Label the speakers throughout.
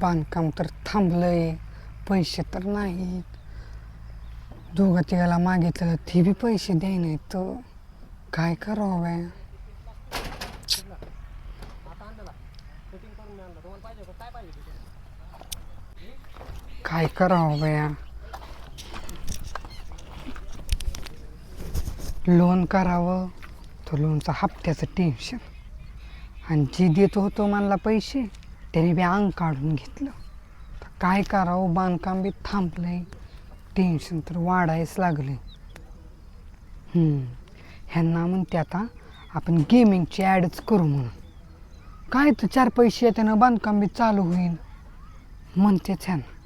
Speaker 1: बांधकाम तर थांबलंय पैसे तर नाही दोघं तिघाला मागितलं ते बी पैसे द्याय नाही तर काय करावं बाया काय करावं बाया लोन करावं तर लोनचं हप्त्याचं टेन्शन आणि जे देत होतो मला पैसे त्याने बी अंग काढून घेतलं. तर काय करावं? बांधकाम बी थांबलंय. टेन्शन तर वाढायच लागले ह्यांना म्हणते आता आपण गेमिंगची ॲडच करू म्हणून. काय तर चार पैसे येताना बांधकाम बी चालू होईल म्हणतेच ह्यांना.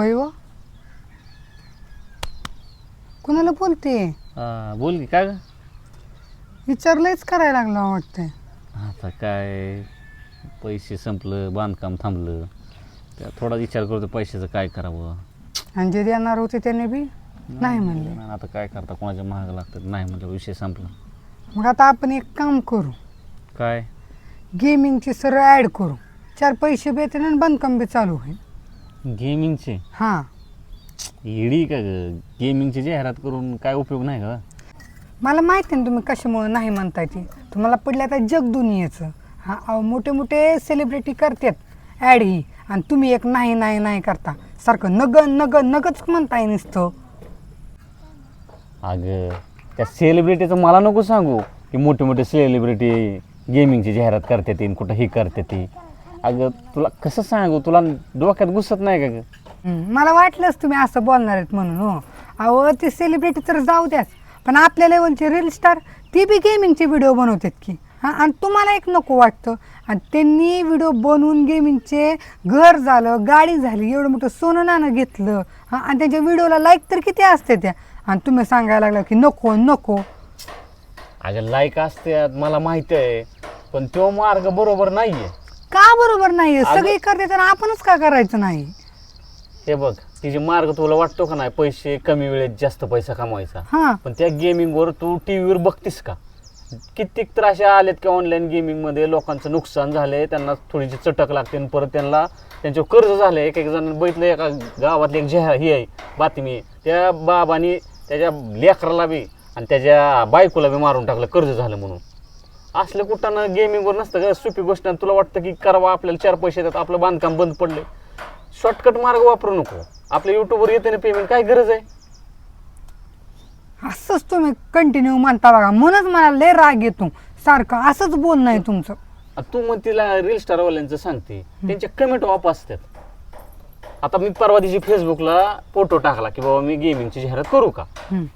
Speaker 1: होय व? कुणाला बोलते?
Speaker 2: हा बोल की काय ग?
Speaker 1: विचारलंच करायला लागलं वाटतंय.
Speaker 2: आता काय? पैसे संपलं बांधकाम थांबलं. त्या थोडा विचार करतो पैशाचं काय करावं?
Speaker 1: आणि जे देणार होते त्याने बी नाही म्हणले.
Speaker 2: आता काय करता? कोणाच्या महाग लागतात? नाही म्हणलं विषय संपला.
Speaker 1: मग आता आपण एक काम करू.
Speaker 2: काय?
Speaker 1: गेमिंगची सरळ ॲड करू. चार पैसे येतील आणि बांधकाम बी चालू होईल.
Speaker 2: गेमिंगचे?
Speaker 1: हां.
Speaker 2: इडी का गेमिंगची जाहिरात करून काय उपयोग नाही का?
Speaker 1: मला माहिती आहे ना तुम्ही कशामुळे नाही म्हणताय ती. तुम्हाला पडलं आता जग दुनियेचं. हा अहो, मोठे मोठे सेलिब्रिटी करतात ॲड ही. आणि तुम्ही एक नाही नाही नाही करता. सारखं नग नग नगच म्हणताय नुसतं.
Speaker 2: अगं त्या सेलिब्रिटीचं मला नको सांगू. की मोठे मोठे सेलिब्रिटी गेमिंगची जाहिरात करते ती कुठं ही करते ती. अगं तुला कसं सांगू? तुला डोक्यात घुसत नाही का ग?
Speaker 1: हम्म, मला वाटलंच तुम्ही असं बोलणार आहेत म्हणून हो. अहो ते सेलिब्रिटी तर जाऊ द्याच. पण आपल्या लेवलचे रील स्टार ती बी गेमिंगचे व्हिडिओ बनवतात की. हां आणि तुम्हाला एक नको वाटतं आणि त्यांनी व्हिडिओ बनवून गेमिंगचे घर झालं गाडी झाली एवढं मोठं सोनं नाणं घेतलं हां आणि त्याच्या व्हिडिओला लाईक तर किती असते त्या? आणि तुम्ही सांगायला लागला की नको नको.
Speaker 2: अगं लाईक असते मला माहिती आहे पण तो मार्ग बरोबर नाहीये.
Speaker 1: का बरोबर नाही सगळी करते तर आपणच का करायचं नाही?
Speaker 2: हे बघ तिचे मार्ग तुला वाटतो का नाही? पैसे कमी वेळेत जास्त पैसा कमवायचा.
Speaker 1: हां.
Speaker 2: पण त्या गेमिंगवर तू टी व्हीवर बघतीस का? कित्येक तर अशा आलेत की ऑनलाईन गेमिंगमध्ये लोकांचं नुकसान झालंय त्यांना थोडीशी चटक लागते आणि परत त्यांना त्यांच्यावर कर्ज झालंय. एक एक जण बघितलं एका गावातली एक जाहीर ही आहे बातमी आहे. त्या बाबानी त्याच्या लेकराला बी आणि त्याच्या बायकोला बी मारून टाकलं कर्ज झालं म्हणून. असलं कुठं गेमिंगवर नसतं का? सोपी गोष्ट तुला वाटतं की करावं आपल्याला चार पैसे येतात आपलं बांधकाम बंद पडले शॉर्टकट मार्ग वापरू नको. आपल्या युट्यूबवर येते ना पेमेंट काय गरज आहे?
Speaker 1: असंच तुम्ही कंटिन्यू म्हणता बघा. म्हणूनच मला लय राग येतो. सारखं असंच बोलणं आहे तुमचं.
Speaker 2: तू मग तिला रील स्टारवाल्यांचं सांगते. त्यांच्या कमेंट ऑफ असतात. आता मी परवा दिवशी फेसबुकला फोटो टाकला की बाबा मी गेमिंगची जाहिरात करू का.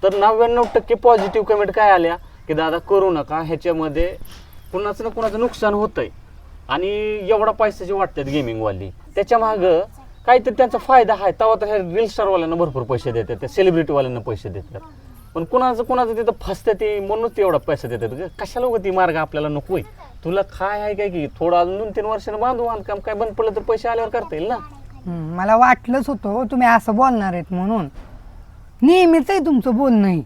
Speaker 2: तर नव्याण्णव टक्के पॉझिटिव्ह कमेंट काय आल्या? की दादा करू नका ह्याच्यामध्ये कुणाचं ना कुणाचं नुकसान होतंय. आणि एवढा पैशाची वाटतात गेमिंगवाली त्याच्या मागं काहीतरी त्यांचा फायदा आहे. तेव्हा तर ह्या रील स्टारवाल्यांना भरपूर पैसे देतात त्या सेलिब्रिटीवाल्यांना पैसे देतात. पण कुणाचं कुणाचं तिथं फसतं ते म्हणूनच ते एवढा पैसा देतात. ग. कशाला उगा ती मार्ग आपल्याला नको आहे? तुला काय आहे काय की थोडं अजून दोन तीन वर्षानं बांधू बांधकाम काय बंद पडलं तर पैसे आल्यावर करता येईल ना?
Speaker 1: हम्म, मला वाटलंच होतं तुम्ही असं बोलणार आहेत म्हणून. नेहमीच आहे तुमचं बोलणंही.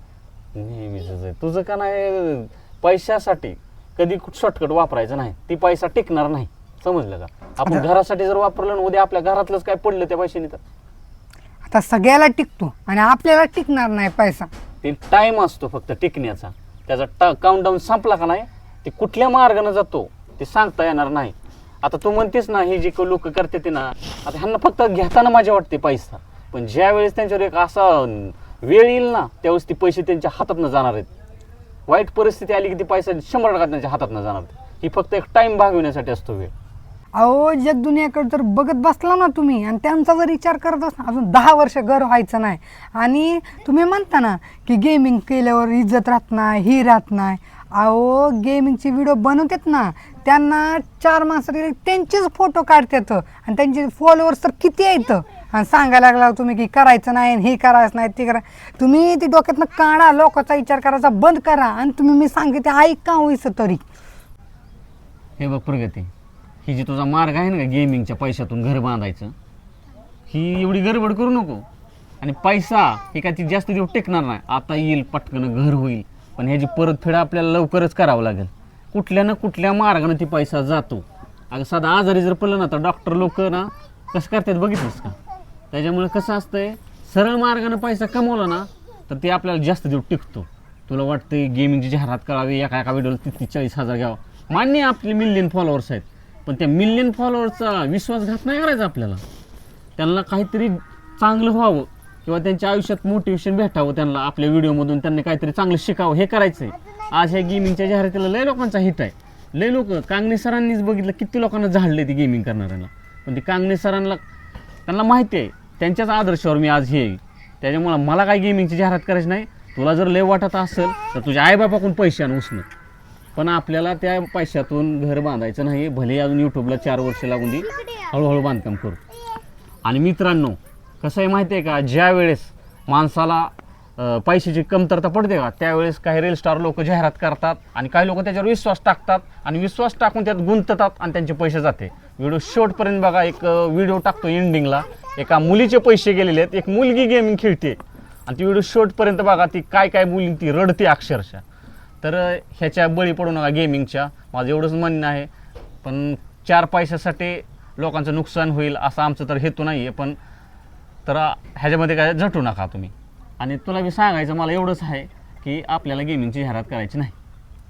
Speaker 2: नेहमीच आहे. तुझं का नाही पैशासाठी कधी शॉर्टकट वापरायचं नाही. ती पैसा टिकणार नाही. समजलं का? आपण घरासाठी जर वापरलं ना उद्या आपल्या घरातलंच काय पडलं त्या पैशाने तर.
Speaker 1: आता सगळ्याला टिकतो आणि आपल्याला टिकणार नाही पैसा.
Speaker 2: ते टाइम असतो फक्त टिकण्याचा. त्याचा काउंटडाऊन संपला का नाही ते कुठल्या मार्गाने जातो ते सांगता येणार नाही. आता तू म्हणतेस ना हे जे लोक करते ते ना आता ह्यांना फक्त घेताना माझ्या वाटते पैसा. पण ज्या वेळेस त्यांच्यावर एक असा वेळ येईल ना त्यावेळेस ते पैसे त्यांच्या हातातनं जाणार आहेत. वाईट परिस्थिती आली की ते पैसा शंभर टक्का त्यांच्या हातातनं जाणार ही फक्त एक टाइम भागविण्यासाठी असतो वेळ.
Speaker 1: अहो जग दुनियाकडे जर बघत बसला ना तुम्ही आणि त्यांचा जर विचार करत असला अजून दहा वर्ष घर व्हायचं नाही. आणि तुम्ही म्हणता ना की गेमिंग केल्यावर इज्जत राहत नाही ही राहत नाही. अहो गेमिंगचे व्हिडिओ बनवतात ना त्यांना चार माणसं त्यांचेच फोटो काढतात. आणि त्यांचे फॉलोअर्स तर किती आहेत? आणि सांगायला लागला तुम्ही की करायचं नाही आणि हे करायचं नाही ते करा. तुम्ही ती डोक्यातनं काढा लोकांचा विचार करायचा बंद करा. आणि तुम्ही मी सांगितले ऐका होईस तरी.
Speaker 2: हे बघ प्रगती ही जी तुझा मार्ग आहे ना गेमिंगच्या पैशातून घर बांधायचं ही एवढी गडबड करू नको. आणि पैसा हे काय ती जास्त दिवस टेकणार नाही. आता येईल पटकन घर होईल पण ह्याची परतफेड आपल्याला लवकरच करावं लागेल. कुठल्या ना कुठल्या मार्गाने ती पैसा जातो. अगं साधा आजारी जर पडलं ना तर डॉक्टर लोक ना कसं करतात बघितलंस का? त्याच्यामुळे कसं असतंय सरळ मार्गानं पैसा कमवला ना तर ते आपल्याला जास्त दिवस टिकतो. तुला वाटतंय गेमिंगची जाहिरात करावी एका एका व्हिडिओला तीस तीस चाळीस हजार घ्यावं. मान्य आपले मिलियन फॉलोअर्स आहेत पण त्या मिलियन फॉलोअर्सचा विश्वासघात नाही करायचा आपल्याला. त्यांना काहीतरी चांगलं व्हावं किंवा त्यांच्या आयुष्यात मोटिवेशन भेटावं त्यांना आपल्या व्हिडिओमधून त्यांनी काहीतरी चांगलं शिकावं हे करायचं आहे आज ह्या गेमिंगच्या जाहिरातीला लय लोकांचा हिट आहे. लय लोक कांगणे सरांनीच बघितलं किती लोकांना झाडले ती गेमिंग करणाऱ्यांना. पण ते कांगणे सरांना त्यांना माहिती आहे त्यांच्याच आदर्शावर मी आज हे त्याच्यामुळं मला काय गेमिंगची जाहिरात करायची नाही. तुला जर लय वाटत असेल तर तुझ्या आईबापाकडून पैसे आण उसणं पण आपल्याला त्या पैशातून घर बांधायचं नाही. भले अजून यूट्यूबला चार वर्ष लागून दे. हळूहळू बांधकाम करू. आणि मित्रांनो कसं आहे माहिती आहे का? ज्या वेळेस माणसाला पैशाची कमतरता पडते का त्यावेळेस काही रेल स्टार लोक जाहिरात करतात आणि काही लोक त्याच्यावर विश्वास टाकतात आणि विश्वास टाकून त्यात गुंततात आणि त्यांचे पैसे जाते. व्हिडिओ शेवटपर्यंत बघा. एक व्हिडिओ टाकतो एंडिंगला एका मुलीचे पैसे गेलेले आहेत. एक मुलगी गेमिंग खेळते आणि ती व्हिडिओ शेवटपर्यंत बघा ती काय काय मुली ती रडते अक्षरशः. तर ह्याच्या बळी पडू नका गेमिंगच्या माझं एवढंच म्हणणं आहे. पण चार पैशासाठी लोकांचं नुकसान होईल असा आमचं तर हेतू नाही आहे पण तर ह्याच्यामध्ये काय झटू नका तुम्ही. आणि तुला मी सांगायचं मला एवढंच आहे की आपल्याला गेमिंगची जाहिरात करायची नाही.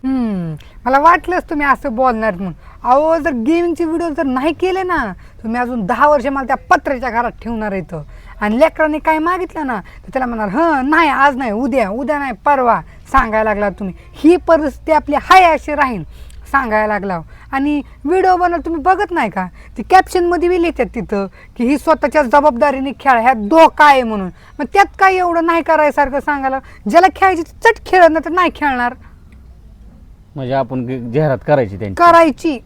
Speaker 1: हम्म, मला वाटलंच तुम्ही असं बोलणार म्हणून. अहो जर गेमिंगचे व्हिडिओ जर नाही केले ना तुम्ही अजून दहा वर्ष मला त्या पत्र्याच्या घरात ठेवणार इथं आणि लेकरांनी काय मागितलं ना तर त्याला म्हणणार हं नाही आज नाही उद्या उद्या नाही परवा सांगायला लागला तुम्ही. ही परिस्थिती आपली हाय अशी राहील सांगायला लागला. आणि व्हिडिओ बनवून तुम्ही बघत नाही का? ती कॅप्शनमध्ये बी लिहितात तिथं की ही स्वतःच्या जबाबदारीने खेळ ह्यात धोका आहे म्हणून. मग त्यात काय एवढं नाही करायसारखं सांगायला? ज्याला खेळायची चट खेळ ना तर नाही खेळणार.
Speaker 2: म्हणजे आपण गे- जाहिरात करायची त्यांची.
Speaker 1: करायची.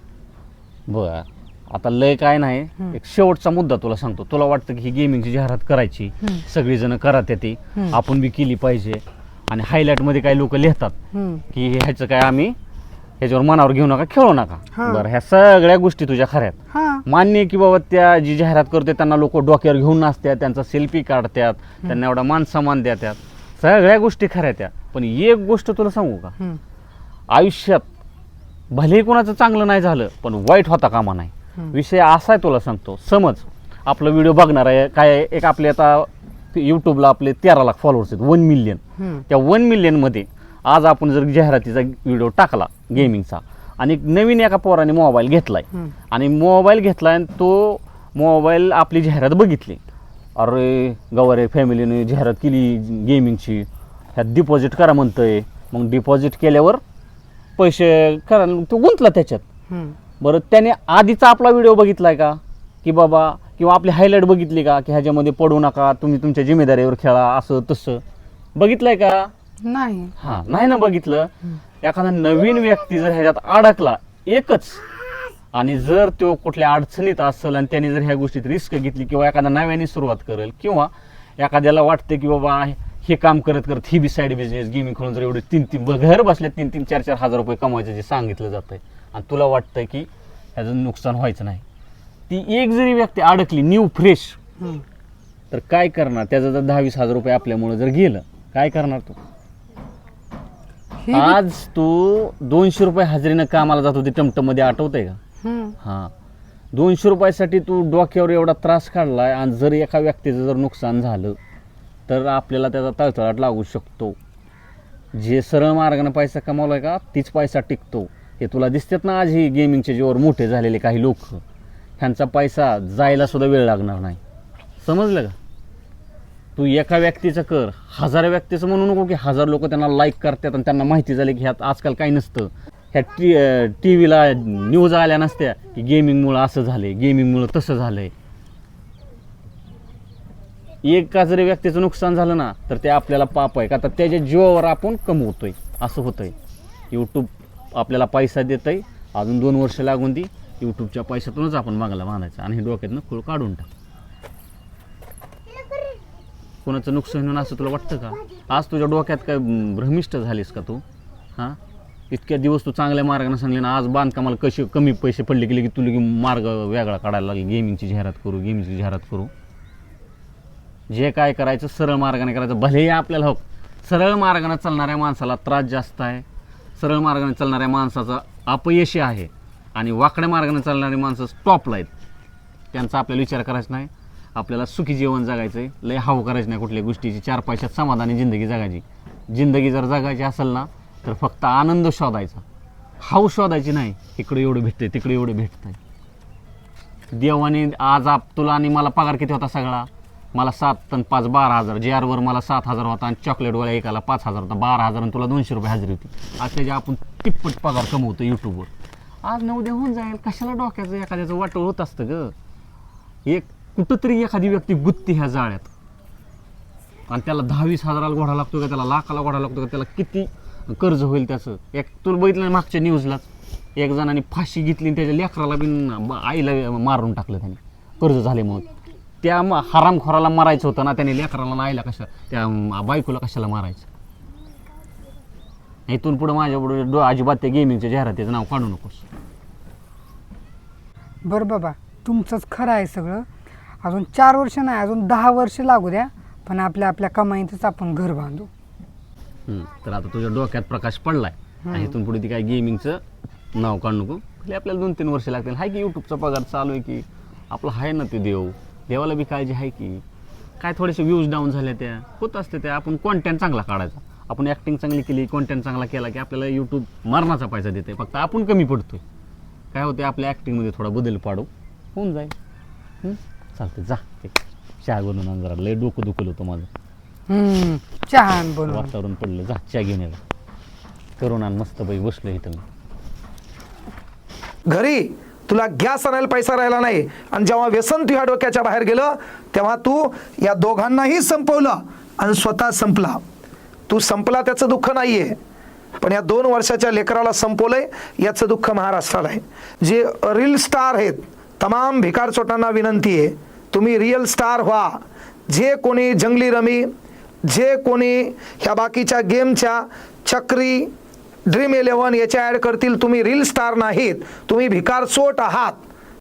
Speaker 2: बर. आता लय काय नाही. एक शेवटचा मुद्दा तुला सांगतो. तुला वाटतं की ही गेमिंगची जाहिरात करायची. सगळीजण करत येते. आपण बी केली पाहिजे. आणि हायलाईटमध्ये काही लोक लिहितात.
Speaker 1: हम्म.
Speaker 2: की ह्याचं काय आम्ही ह्याच्यावर मनावर घेऊ नका खेळू नका.
Speaker 1: हा.
Speaker 2: बरं ह्या सगळ्या गोष्टी तुझ्या खऱ्यात
Speaker 1: हा.
Speaker 2: मान्य आहे की बाबा त्या जी जाहिरात करते त्यांना लोक डोक्यावर घेऊन नाचतात त्यांचा सेल्फी काढतात त्यांना एवढा मान सन्मान देतात. सगळ्या गोष्टी खऱ्या त्या. पण एक गोष्ट तुला सांगू का?
Speaker 1: हम्म.
Speaker 2: आयुष्यात भलेही कोणाचं चांगलं नाही झालं पण वाईट होता कामा नाही. विषय असा आहे तुला सांगतो. समज आपला व्हिडिओ बघणार आहे काय एक आपले आता यूट्यूबला आपले तेरा लाख फॉलोअर्स आहेत वन मिलियन. त्या वन मिलियनमध्ये आज आपण जर जाहिरातीचा व्हिडिओ टाकला गेमिंगचा आणि एक नवीन एका पोराने मोबाईल घेतलाय. आणि मोबाईल घेतलाय आणि तो मोबाईल आपली जाहिरात बघितली. अरे गवारे फॅमिलीने जाहिरात केली गेमिंगची ह्यात डिपॉझिट करा म्हणतंय. मग डिपॉझिट केल्यावर पैसे करा तो गुंतला त्याच्यात. बरं त्याने आधीचा आपला व्हिडिओ बघितलाय का? की बाबा किंवा आपली हायलाईट बघितली का? की ह्याच्यामध्ये पडू नका तुम्ही तुमच्या जिम्मेदारीवर खेळा असं तसं. बघितलंय का?
Speaker 1: नाही.
Speaker 2: हा नाही ना बघितलं. एखादा नवीन व्यक्ती जर ह्याच्यात अडकला एकच. आणि जर तो कुठल्या अडचणीत असेल आणि त्याने जर ह्या गोष्टीत रिस्क घेतली किंवा एखादा नव्याने सुरुवात करेल किंवा एखाद्याला वाटते की बाबा हे काम करत करत ही बी साईड बिझनेस गेमिंग खेळून जर एवढे तीन तीन घर बसल्या तीन तीन चार चार हजार रुपये कमवायचं जे सांगितलं जातंय. आणि तुला वाटतंय की ह्याचं नुकसान व्हायचं नाही. ती एक जरी व्यक्ती अडकली न्यू फ्रेश. तर काय करणार? त्याचं जर दहा वीस हजार रुपये आपल्यामुळे जर गेलं काय करणार तू? आज तू दोनशे रुपये हजेरीनं कामाला जात होती टमटममध्ये आठवतंय का. हां. दोनशे रुपयासाठी तू डोक्यावर एवढा त्रास काढलाय आणि जर एका व्यक्तीचं जर नुकसान झालं तर आपल्याला त्याचा तळतळाट लागू शकतो. जे सरळ मार्गाने पैसा कमावलाय का तीच पैसा टिकतो. हे तुला दिसतात ना आज ही गेमिंगच्या जीवावर मोठे झालेले काही लोक. ह्यांचा पैसा जायला सुद्धा वेळ लागणार नाही. समजलं का? तू एका व्यक्तीचं कर. हजार व्यक्तीचं म्हणू नको की हजार लोक त्यांना लाईक करतात आणि त्यांना माहिती झाली की ह्यात आजकाल काही नसतं. ह्या टी टी व्हीला न्यूज आल्या नसत्या की गेमिंगमुळं असं झालं आहे गेमिंगमुळं तसं झालं आहे एका जरी व्यक्तीचं नुकसान झालं ना तर ते आपल्याला पाप आहे. का तर त्याच्या जीवावर आपण कमवतोय. असं होतंय. यूट्यूब आपल्याला पैसा देतंय. अजून दोन वर्ष लागून ती यूट्यूबच्या पैशातूनच आपण मागायला बांधायचं आणि हे डोक्यातनं खूळ काढून टाक. कोणाचं नुकसान होणं असं तुला वाटतं का? आज तुझ्या डोक्यात काय भ्रमिष्ट झालीस का तू? हां? इतक्या दिवस तू चांगल्या मार्गाने सांगले ना आज बांधकामाला कसे कमी पैसे पडले गेले की तुला की मार्ग वेगळा काढायला लागेल. गेमिंगची जाहिरात करू गेमिंगची जाहिरात करू. जे काय करायचं सरळ मार्गाने करायचं. भलेही आपल्याला हो सरळ मार्गाने चालणाऱ्या माणसाला त्रास जास्त आहे. सरळ मार्गाने चालणाऱ्या माणसाचं अपयशी आहे आणि वाकड्या मार्गाने चालणारी माणसं स्टॉपला आहेत. त्यांचा आपल्याला विचार करायचा नाही. आपल्याला सुखी जीवन जगायचं आहे लय हाव करायचं नाही कुठल्या गोष्टीची. चार पैशात समाधानी जिंदगी जगायची. जिंदगी जर जगायची असेल ना तर फक्त आनंद शोधायचा. हाव शोधायची नाही. इकडे एवढं भेटतंय तिकडे एवढं भेटतंय. देवाने आज आप तुला आणि मला पगार किती होता सगळा? मला सात आणि पाच बारा हजार. जे आरवर मला सात हजार होता आणि चॉकलेटवाला एकाला पाच हजार होता. बारा हजार आणि तुला दोनशे रुपये हजेरी होती. आज त्याच्या आपण तिप्पट पगार कमवतो यूट्यूबवर आज ना उद्या होऊन जाईल. कशाला डोक्याचं एखाद्याचं वाटोळ होत असतं ग? एक कुठंतरी एखादी व्यक्ती गुत्ती ह्या जाळ्यात. आणि त्याला दहावीस हजाराला घोडा लागतो का? त्याला लाखाला घोडा लागतो का? त्याला किती कर्ज होईल त्याचं? एक तुला बघितलं मागच्या न्यूजलाच एक जणांनी फाशी घेतली आणि त्याच्या लेकराला बिन आईला मारून टाकलं त्याने. कर्ज झाले म्हणून. त्या म- हरामखोराला मारायचं होतं ना त्याने लेकराला आईला कशा त्या बायकोला कशाला मारायचं? इथून पुढं माझ्यापुढे डो अजिबात त्या गेमिंगच्या जाहिरातीचं नाव काढू नकोस.
Speaker 1: बरं बाबा तुमचंच खरं आहे सगळं. अजून चार वर्ष नाही अजून दहा वर्ष लागू द्या पण आपल्या आपल्या कमाईतच आपण घर बांधू.
Speaker 2: हम्म. तर आता तुझ्या डोक्यात प्रकाश पडलाय. आणि इथून पुढे ती काय गेमिंगचं नाव काढू नको. खाली आपल्याला दोन तीन वर्ष लागतील. हाय की यूट्यूबचा पगार चालू आहे की आपलं आहे ना ते देव. देवाला बी काळजी आहे की काय थोडेसे व्ह्यूज डाऊन झाल्या त्या. होत असते त्या. आपण कॉन्टेंट चांगला काढायचा. आपण ॲक्टिंग चांगली केली कॉन्टेंट चांगला केला की आपल्याला यूट्यूब मरणाचा पैसा देते. फक्त आपण कमी पडतोय. काय होते आपल्या ॲक्टिंगमध्ये थोडा बदल पाडू. होऊन जाईल? चालतंय. जा. ते चहा बनवून आण जरा. लय डोकं दुखलं होतं माझं.
Speaker 1: हम्म, छान बनवून.
Speaker 2: वातावरण पडलं. जा चहा घेऊन येतो करून आण. मस्त बाई बसलो इथं मी.
Speaker 3: घरी? तुला गॅस आणायला पैसा राहिला नाही. आणि जेव्हा व्यसन तुझ्या डोक्याच्या बाहेर गेलं तेव्हा तू या दोघांनाही संपवलं आणि स्वतः संपला. तू संपला त्याचं दुःख नाही आहे पण या दोन वर्षाच्या लेकराला संपवलंय याचं दुःख महाराष्ट्राला आहे जे रील स्टार आहेत तमाम भिकार चोटांना विनंती आहे तुम्ही रिअल स्टार व्हा. जे कोणी जंगली रमी जे कोणी ह्या बाकीच्या गेमच्या चक्री ड्रीम इलेव्हन याच्या ॲड करतील. तुम्ही रील स्टार नाहीत. तुम्ही भिकार सोट आहात.